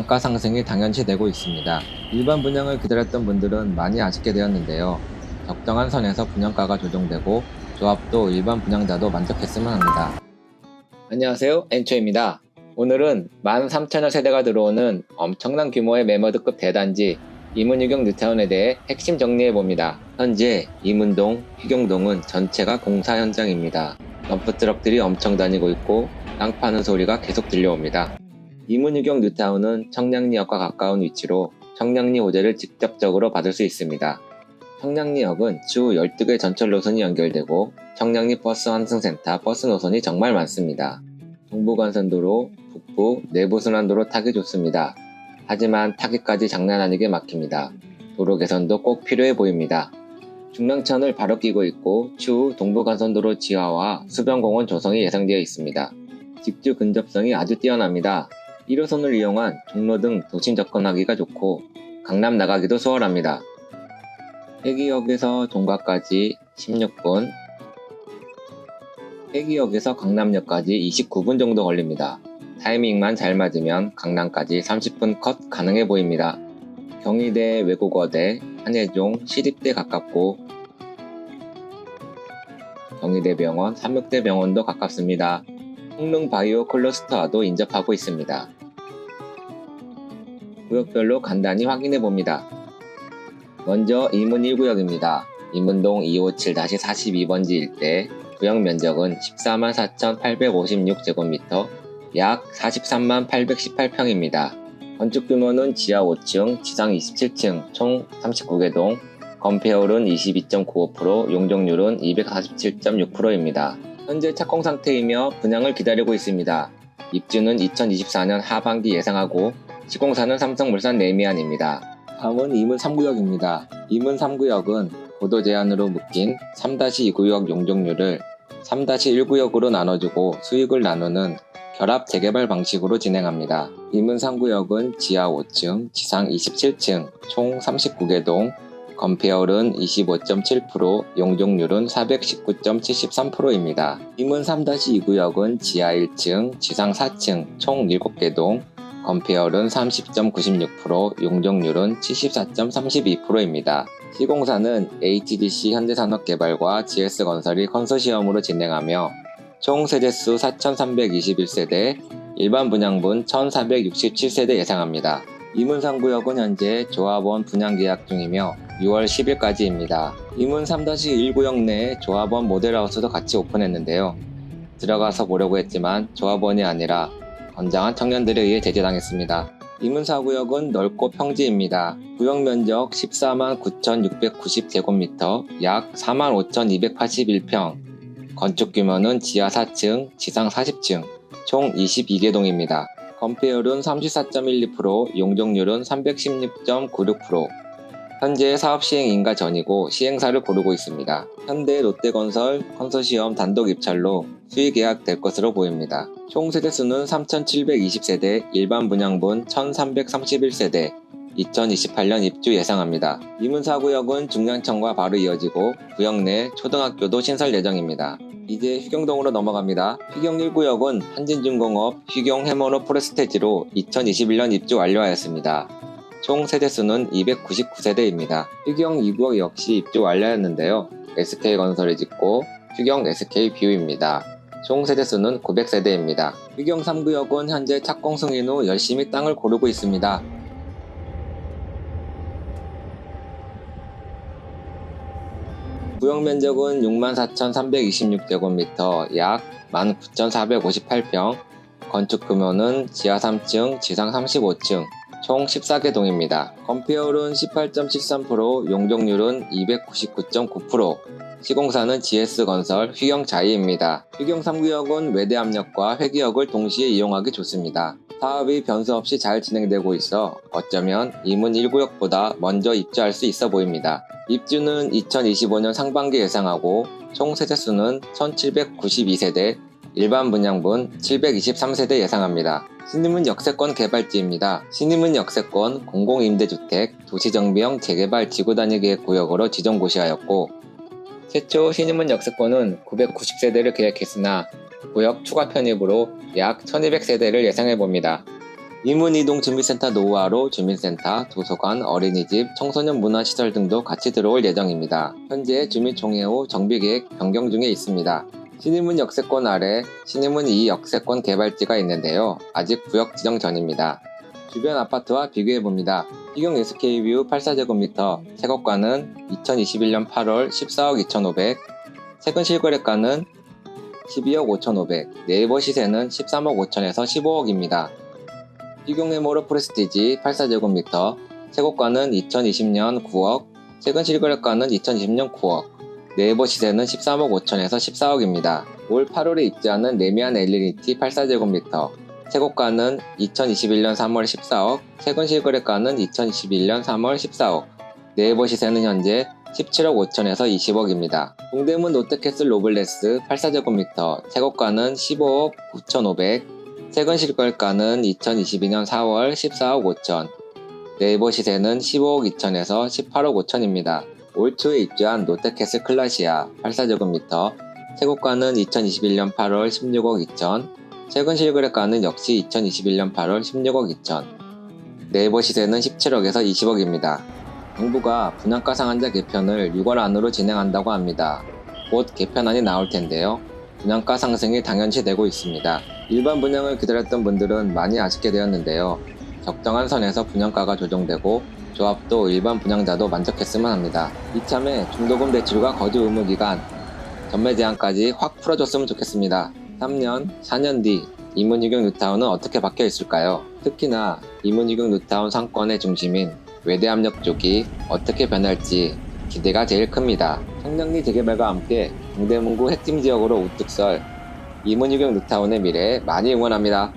분양가 상승이 당연시 되고 있습니다. 일반 분양을 기다렸던 분들은 많이 아쉽게 되었는데요. 적정한 선에서 분양가가 조정되고 조합도 일반 분양자도 만족했으면 합니다. 안녕하세요. 엔초입니다. 오늘은 13,000여 세대가 들어오는 엄청난 규모의 매머드급 대단지 이문유경 뉴타운에 대해 핵심 정리해 봅니다. 현재 이문동, 휴경동은 전체가 공사 현장입니다. 덤프트럭들이 엄청 다니고 있고 땅 파는 소리가 계속 들려옵니다. 이문유경 뉴타운은 청량리역과 가까운 위치로 청량리 호재를 직접적으로 받을 수 있습니다. 청량리역은 주 12개 전철 노선이 연결되고 청량리 버스 환승센터 버스 노선이 정말 많습니다. 동부간선도로, 북부, 내부순환도로 타기 좋습니다. 하지만 타기까지 장난 아니게 막힙니다. 도로 개선도 꼭 필요해 보입니다. 중랑천을 바로 끼고 있고 추후 동부간선도로 지하와 수변공원 조성이 예상되어 있습니다. 직주 근접성이 아주 뛰어납니다. 1호선을 이용한 종로 등 도심 접근하기가 좋고 강남 나가기도 수월합니다. 회기역에서 종각까지 16분, 회기역에서 강남역까지 29분 정도 걸립니다. 타이밍만 잘 맞으면 강남까지 30분 컷 가능해 보입니다. 경희대 외국어대, 한예종, 시립대 가깝고 경희대 병원, 삼육대 병원도 가깝습니다. 홍릉 바이오 클러스터와도 인접하고 있습니다. 구역별로 간단히 확인해 봅니다. 먼저 이문 1구역입니다. 이문동 257-42번지 일대 구역 면적은 14만 4,856제곱미터, 약 43만 818평입니다. 건축 규모는 지하 5층, 지상 27층, 총 39개 동, 건폐율은 22.95%, 용적률은 247.6%입니다. 현재 착공 상태이며 분양을 기다리고 있습니다. 입주는 2024년 하반기 예상하고 시공사는 삼성물산 네미안입니다. 다음은 이문 3구역입니다. 이문 3구역은 고도 제한으로 묶인 3-2구역 용적률을 3-1구역으로 나눠주고 수익을 나누는 결합 재개발 방식으로 진행합니다. 이문 3구역은 지하 5층, 지상 27층, 총 39개 동, 건폐율은 25.7%, 용적률은 419.73%입니다. 이문 3-2구역은 지하 1층, 지상 4층, 총 7개 동, 건폐율은 30.96%, 용적률은 74.32%입니다. 시공사는 HDC 현대산업개발과 GS건설이 컨소시엄으로 진행하며 총 세대수 4,321세대, 일반 분양분 1,467세대 예상합니다. 이문상 구역은 현재 조합원 분양 계약 중이며 6월 10일까지입니다. 이문 3-1구역 내에 조합원 모델하우스도 같이 오픈했는데요. 들어가서 보려고 했지만 조합원이 아니라 건장한 청년들에 의해 제재당했습니다. 이문사구역은 넓고 평지입니다. 구역 면적 14만 9,690제곱미터, 약 4만 5,281평, 건축 규모는 지하 4층, 지상 40층, 총 22개 동입니다. 건폐율은 34.12%, 용적률은 316.96%. 현재 사업 시행 인가 전이고 시행사를 고르고 있습니다. 현대 롯데건설 컨소시엄 단독 입찰로 수의 계약될 것으로 보입니다. 총 세대 수는 3,720세대, 일반 분양분 1,331세대, 2028년 입주 예상합니다. 이문사구역은 중량천과 바로 이어지고 구역 내 초등학교도 신설 예정입니다. 이제 휴경동으로 넘어갑니다. 휴경 1구역은 한진중공업 휴경 해머노 포레스테지로 2021년 입주 완료하였습니다. 총 세대수는 299세대입니다. 휴경 2구역 역시 입주 완료했는데요. SK건설이 짓고 휴경 SK뷰입니다. 총 세대수는 900세대입니다. 휴경 3구역은 현재 착공 승인 후 열심히 땅을 고르고 있습니다. 구역 면적은 64,326제곱미터, 약 19,458평, 건축 규모는 지하 3층, 지상 35층, 총 14개 동입니다. 건폐율은 18.73%, 용적률은 299.9%, 시공사는 GS건설 휴경자이입니다. 휴경 3구역은 외대압력과 회기역을 동시에 이용하기 좋습니다. 사업이 변수 없이 잘 진행되고 있어 어쩌면 이문 1구역보다 먼저 입주할 수 있어 보입니다. 입주는 2025년 상반기 예상하고 총 세대수는 1792세대, 일반 분양분 723세대 예상합니다. 신임은 역세권 개발지입니다. 신임은 역세권 공공임대주택 도시정비형 재개발 지구단위 계획 구역으로 지정 고시하였고 최초 신임은 역세권은 990세대를 계획했으나 구역 추가 편입으로 약 1200세대를 예상해 봅니다. 이문이동 주민센터 노후화로 주민센터, 도서관, 어린이집, 청소년 문화시설 등도 같이 들어올 예정입니다. 현재 주민총회 후 정비계획 변경 중에 있습니다. 신의문 역세권 아래 신의문 2 역세권 개발지가 있는데요. 아직 구역 지정 전입니다. 주변 아파트와 비교해봅니다. 희경 SK뷰 84제곱미터 세곡가는 2021년 8월 14억 2,500, 최근 실거래가는 12억 5,500, 네이버 시세는 13억 5천에서 15억입니다. 희경메모로 프레스티지 84제곱미터 세곡가는 2020년 9억, 최근 실거래가는 2020년 9억, 네이버 시세는 13억 5천에서 14억입니다. 올 8월에 입주하는 레미안 엘리니티 84제곱미터 최고가는 2021년 3월 14억, 최근 실거래가는 2021년 3월 14억, 네이버 시세는 현재 17억 5천에서 20억입니다. 동대문 롯데캐슬 로블레스 84제곱미터 최고가는 15억 9,500, 최근 실거래가는 2022년 4월 14억 5천, 네이버 시세는 15억 2천에서 18억 5천입니다. 올 초에 입주한 롯데캐슬 클라시아 84제곱미터 최고가는 2021년 8월 16억 2천, 최근 실거래가는 역시 2021년 8월 16억 2천, 네이버 시세는 17억에서 20억입니다. 정부가 분양가 상한제 개편을 6월 안으로 진행한다고 합니다. 곧 개편안이 나올 텐데요. 분양가 상승이 당연시 되고 있습니다. 일반 분양을 기다렸던 분들은 많이 아쉽게 되었는데요. 적정한 선에서 분양가가 조정되고 조합도 일반 분양자도 만족했으면 합니다. 이참에 중도금 대출과 거주 의무 기간, 전매 제한까지 확 풀어줬으면 좋겠습니다. 3년, 4년 뒤 이문유경 뉴타운은 어떻게 바뀌어 있을까요? 특히나 이문유경 뉴타운 상권의 중심인 외대압력 쪽이 어떻게 변할지 기대가 제일 큽니다. 청량리 재개발과 함께 동대문구 핵심 지역으로 우뚝 설 이문유경 뉴타운의 미래 많이 응원합니다.